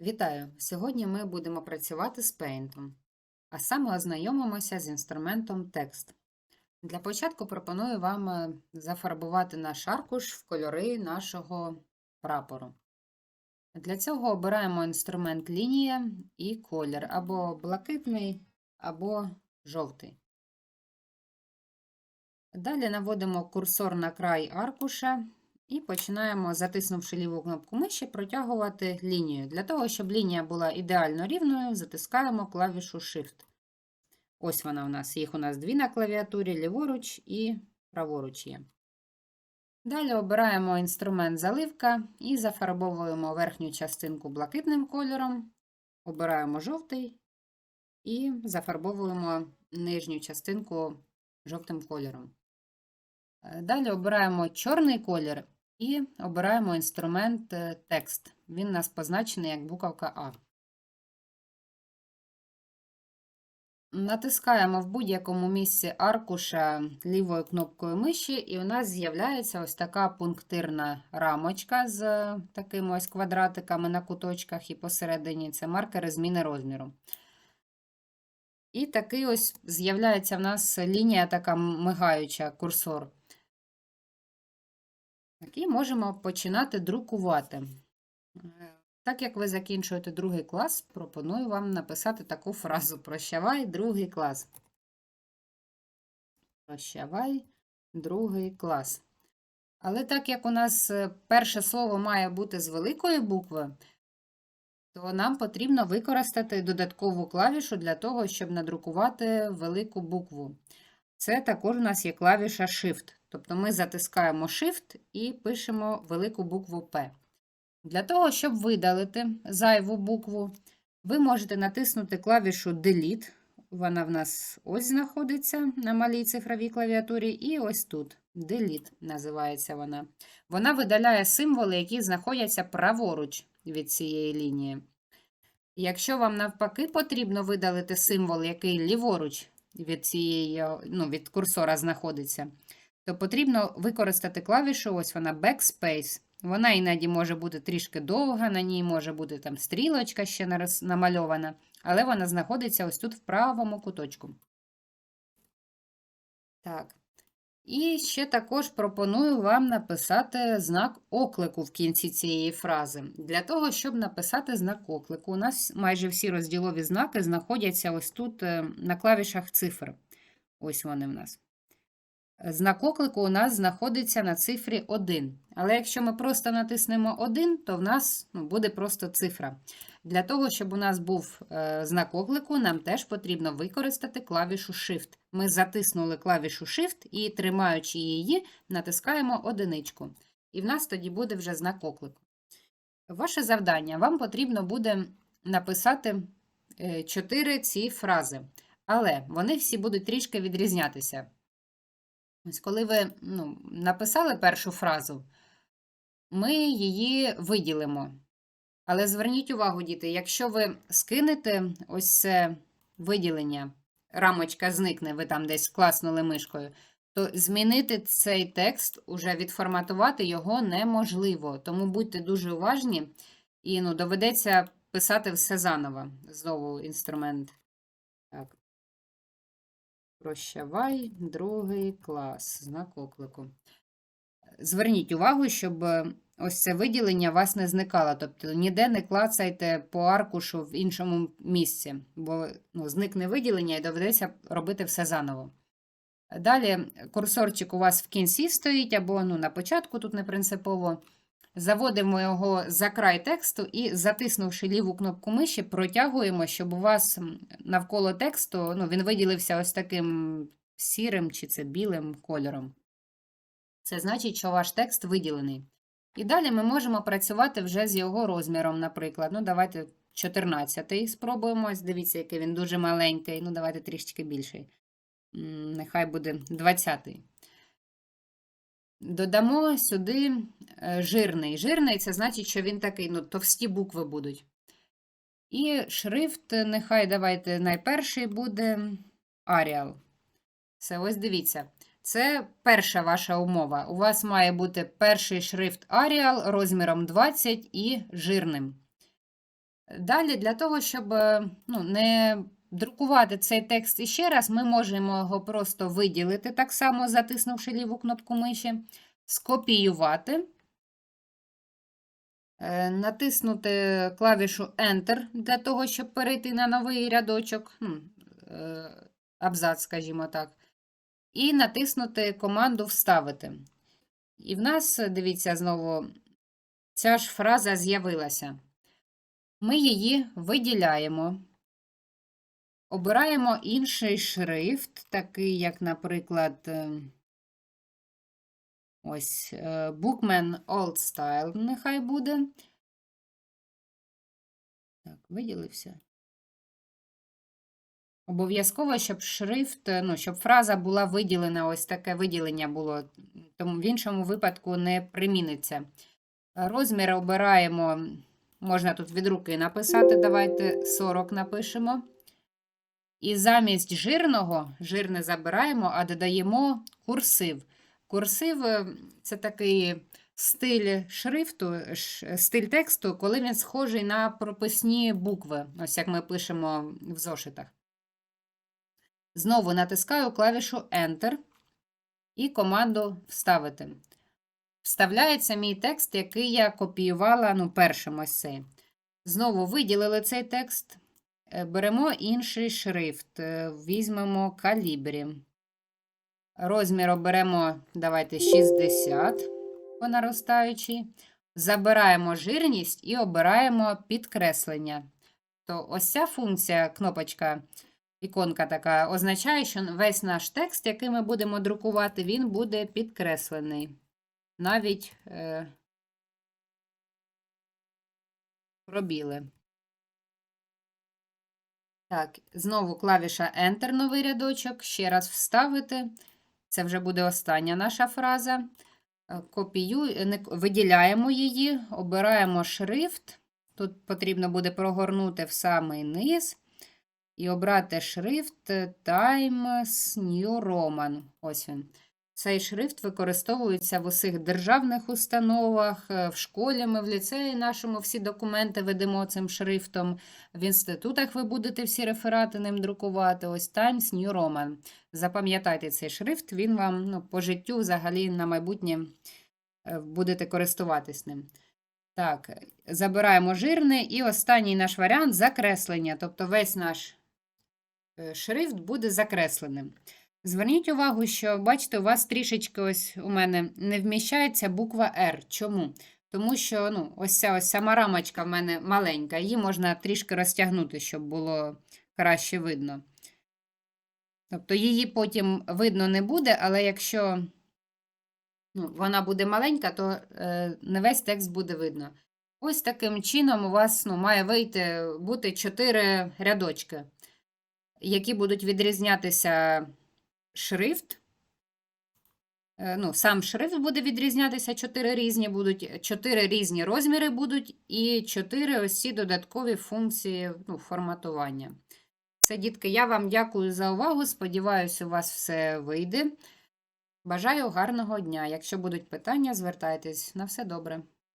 Вітаю! Сьогодні ми будемо працювати з Paint, а саме ознайомимося з інструментом текст. Для початку пропоную вам е, зафарбувати наш аркуш в кольори нашого прапору. Для цього обираємо інструмент лінія і колір або блакитний, або жовтий. Далі наводимо курсор на край аркуша і починаємо, затиснувши ліву кнопку миші, протягувати лінію. Для того, щоб лінія була ідеально рівною, затискаємо клавішу Shift. Ось вона у нас. Їх у нас дві на клавіатурі, ліворуч і праворуч є. Далі обираємо інструмент заливка і зафарбовуємо верхню частинку блакитним кольором, обираємо жовтий і зафарбовуємо нижню частинку жовтим кольором. Е, Далі обираємо чорний колір і обираємо інструмент е, текст. Він у нас позначений як буковка А. Натискаємо в будь-якому місці аркуша лівою кнопкою миші, і у нас з'являється ось така пунктирна рамочка з е, такими ось квадратиками на куточках, і посередині це маркери зміни розміру. І такий ось з'являється в нас лінія така мигаюча, курсор. Так, і можемо починати друкувати. Е, Так як ви закінчуєте другий клас, пропоную вам написати таку фразу Прощавай, другий клас. Прощавай, другий клас. Але так як у нас е, перше слово має бути з великої букви, то нам потрібно використати додаткову клавішу для того, щоб надрукувати велику букву. Це також у нас є клавіша Shift. Тобто ми затискаємо Shift і пишемо велику букву П. Для того, щоб видалити зайву букву, ви можете натиснути клавішу Delete. Вона в нас ось знаходиться на малій цифровій клавіатурі, і ось тут. Delete називається вона. Вона видаляє символи, які знаходяться праворуч від цієї лінії. Якщо вам навпаки потрібно видалити символ, який ліворуч від цієї, ну, від курсора знаходиться, то потрібно використати клавішу, ось вона Backspace. Вона іноді може бути трішки довга, на ній може бути там стрілочка ще намальована, але вона знаходиться ось тут в правому куточку. Так. І ще також пропоную вам написати знак оклику в кінці цієї фрази. Для того, щоб написати знак оклику, у нас майже всі розділові знаки знаходяться ось тут е, на клавішах цифр. Ось вони в нас. Знак оклику у нас знаходиться на цифрі 1. Але якщо ми просто натиснемо 1, то в нас ну, буде просто цифра. Для того, щоб у нас був е, знак оклику, нам теж потрібно використати клавішу Shift. Ми затиснули клавішу Shift і, тримаючи її, натискаємо одиничку. І в нас тоді буде вже знак оклику. Ваше завдання вам потрібно буде написати 4 ці фрази, але вони всі будуть трішки відрізнятися. Ось коли ви ну, написали першу фразу, ми її виділимо. Але зверніть увагу, діти, якщо ви скинете ось це виділення, рамочка зникне, ви там десь класнули мишкою, то змінити цей текст, уже відформатувати його неможливо. Тому будьте дуже уважні і ну, доведеться писати все заново. Знову інструмент. Так. Прощавай, другий клас, знак оклику. Зверніть увагу, щоб е, ось це виділення вас не зникало. Тобто ніде не клацайте по аркушу в іншому місці, бо ну, зникне виділення і доведеться робити все заново. Далі курсорчик у вас в кінці стоїть, або ну, на початку, тут не принципово. Заводимо його за край тексту і, затиснувши ліву кнопку миші, протягуємо, щоб у вас навколо тексту ну, він виділився ось таким сірим чи це білим кольором. Це значить, що ваш текст виділений. І далі ми можемо працювати вже з його розміром, наприклад. Ну, давайте 14 спробуємо. Ось дивіться, який він дуже маленький. Ну, давайте трішечки більший. Нехай буде 20. Додамо сюди е, жирний. Жирний це значить, що він такий, ну, товсті букви будуть. І шрифт, нехай давайте найперший буде Arial. Це ось дивіться. Це перша ваша умова. У вас має бути перший шрифт Arial розміром 20 і жирним. Далі, для того, щоб е, ну, не друкувати цей текст іще раз, ми можемо його просто виділити, так само затиснувши ліву кнопку миші, скопіювати, е, натиснути клавішу Enter для того, щоб перейти на новий рядочок, ну, е, абзац, скажімо так, і натиснути команду Вставити. І в нас, дивіться, знову ця ж фраза з'явилася. Ми її виділяємо. Обираємо інший шрифт, такий, як, наприклад, е, ось е, Bookman Old Style, нехай буде. Так, виділився. Обов'язково, щоб шрифт, е, ну, щоб фраза була виділена, ось таке виділення було, тому в іншому випадку не приміниться. Розмір обираємо, можна тут від руки написати, давайте 40 напишемо. І замість жирного, жирне забираємо, а додаємо курсив. Курсив е, це такий стиль шрифту, стиль тексту, коли він схожий на прописні букви, ось як ми пишемо в зошитах. Знову натискаю клавішу Enter і команду Вставити. Вставляється мій текст, який я копіювала ну, першим ось цей. Знову виділили цей текст. Е, Беремо інший шрифт, е, візьмемо калібрі. Розмір оберемо, давайте 60 по наростаючій. Забираємо жирність і обираємо підкреслення. То ось ця функція, кнопочка, іконка така, означає, що весь наш текст, який ми будемо друкувати, він буде підкреслений. Навіть е, пробіли. Так, знову клавіша Enter, новий рядочок. Ще раз вставити. Це вже буде остання наша фраза. Е, Копію, виділяємо її, обираємо шрифт. Тут потрібно буде прогорнути в самий низ і обрати шрифт е, Times New Roman. Ось він. Цей шрифт використовується в усіх державних установах, е, в школі ми в ліцеї нашому всі документи ведемо цим шрифтом. В інститутах ви будете всі реферати ним друкувати. Ось Times New Roman. Запам'ятайте цей шрифт, він вам ну, по життю взагалі на майбутнє е, будете користуватись ним. Так, забираємо жирне і останній наш варіант закреслення. Тобто весь наш е, шрифт буде закресленим. Зверніть увагу, що бачите, у вас трішечки ось у мене не вміщається буква R. Чому? Тому що ну, ось ця ось сама рамочка в мене маленька, її можна трішки розтягнути, щоб було краще видно. Тобто її потім видно не буде, але якщо ну, вона буде маленька, то е, не весь текст буде видно. Ось таким чином у вас ну, має вийти бути 4 рядочки, які будуть відрізнятися шрифт. Е, Ну, сам шрифт буде відрізнятися, 4 різні будуть, 4 різні розміри будуть, і 4 ось ці додаткові функції ну, форматування. Це, дітки, я вам дякую за увагу. Сподіваюся, у вас все вийде. Бажаю гарного дня. Якщо будуть питання, звертайтесь. На все добре.